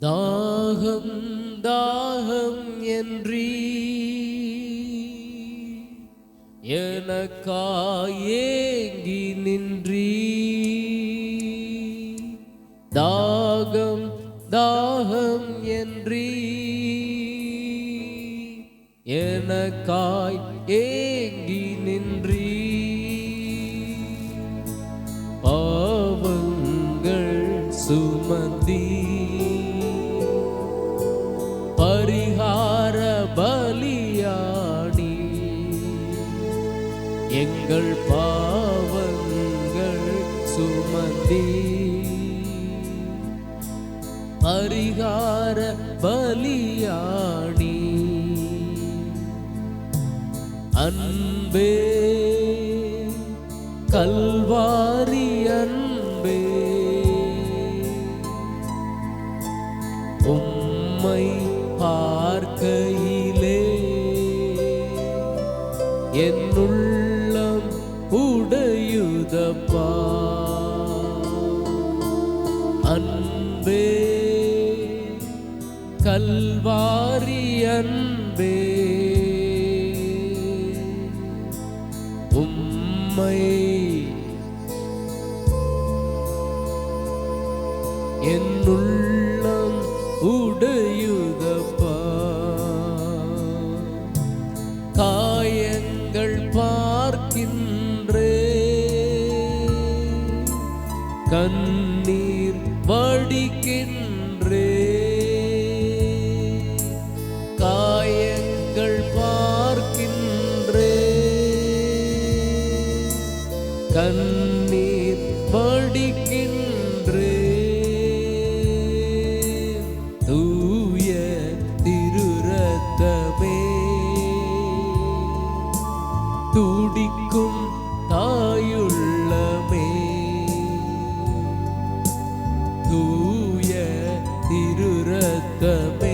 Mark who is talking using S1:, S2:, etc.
S1: தாகம் தாகம் என்றீ. எனக்காயேங்கி நின்றீ. தாகம் தாகம் என்றீ. எனக்காய் ஏ எங்கள் பாவங்கள் சுமந்தீ. பரிகார பலியாணி அன்பே கல்வாரி அன்பே. உம்மை பார்க்கையிலே என் உடையுதப்பா அன்பே கல்வாரி அன்பே உம்மை என் உள்ளம் கண்ணீர் வடிக்கின்றே. காயங்கள் பார்க்கின்றே. கண்ணீர் வடிக்கின்றே. தூய திருரத்தமே. துடிக்கும் தூய திருரத்தமே.